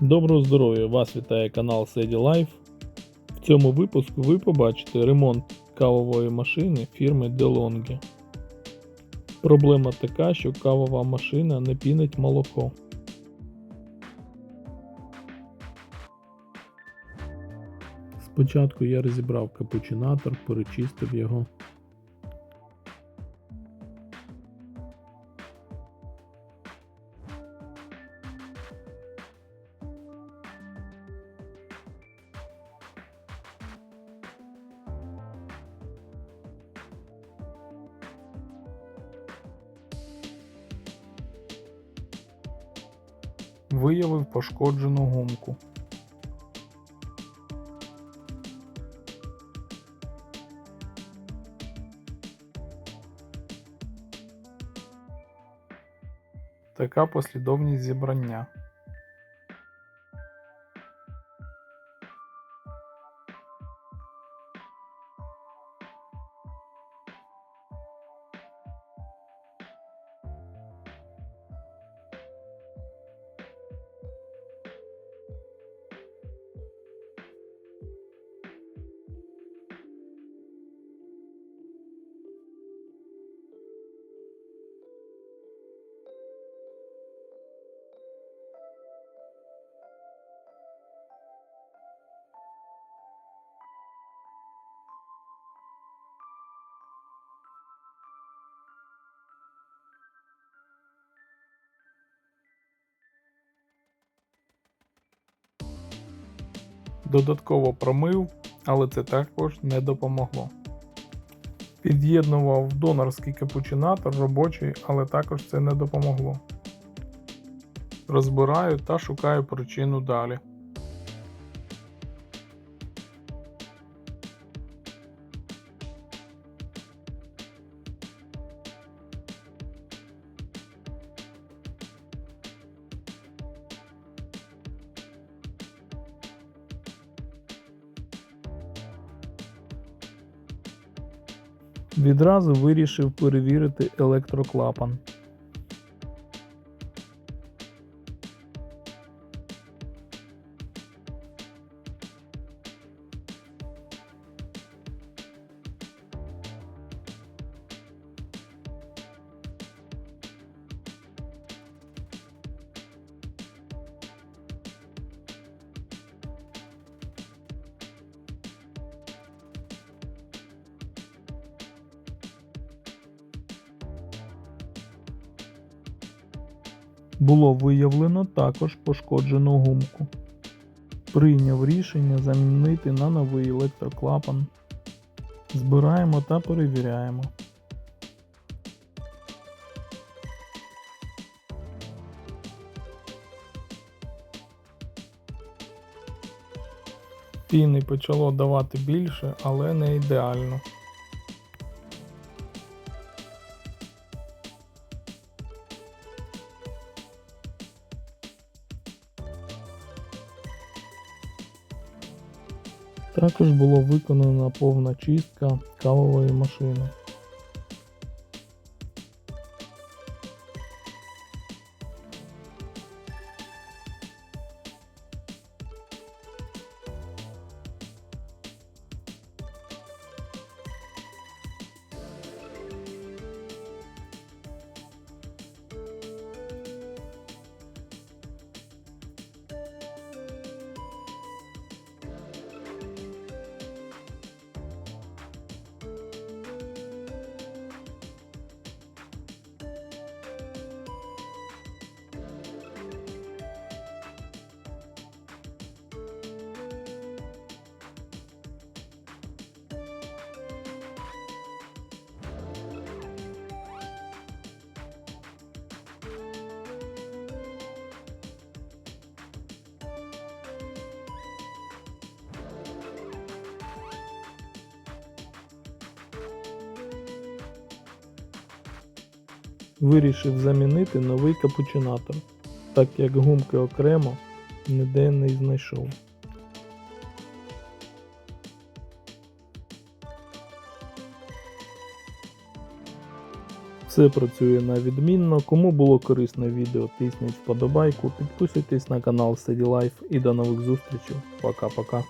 Доброго здоров'я! Вас вітає канал Sеді Life. В цьому випуску ви побачите ремонт кавової машини фірми DeLonghi. Проблема така, що кавова машина не пінить молоко. Спочатку я розібрав капучинатор, перечистив його. Виявив пошкоджену гумку. Така послідовність зібрання. Додатково промив, але це також не допомогло. Під'єднував донорський капучинатор робочий, але також це не допомогло. Розбираю та шукаю причину далі. Відразу вирішив перевірити електроклапан. Було виявлено також пошкоджену гумку. Прийняв рішення замінити на новий електроклапан. Збираємо та перевіряємо. Піни почало давати більше, але не ідеально. Також було виконана повна чистка кавової машини. Вирішив замінити новий капучинатор, так як гумки окремо ніде не знайшов. Все працює на відмінно. Кому було корисне відео, тисніть вподобайку, підписуйтесь на канал Steady Life і до нових зустрічей. Пока-пока.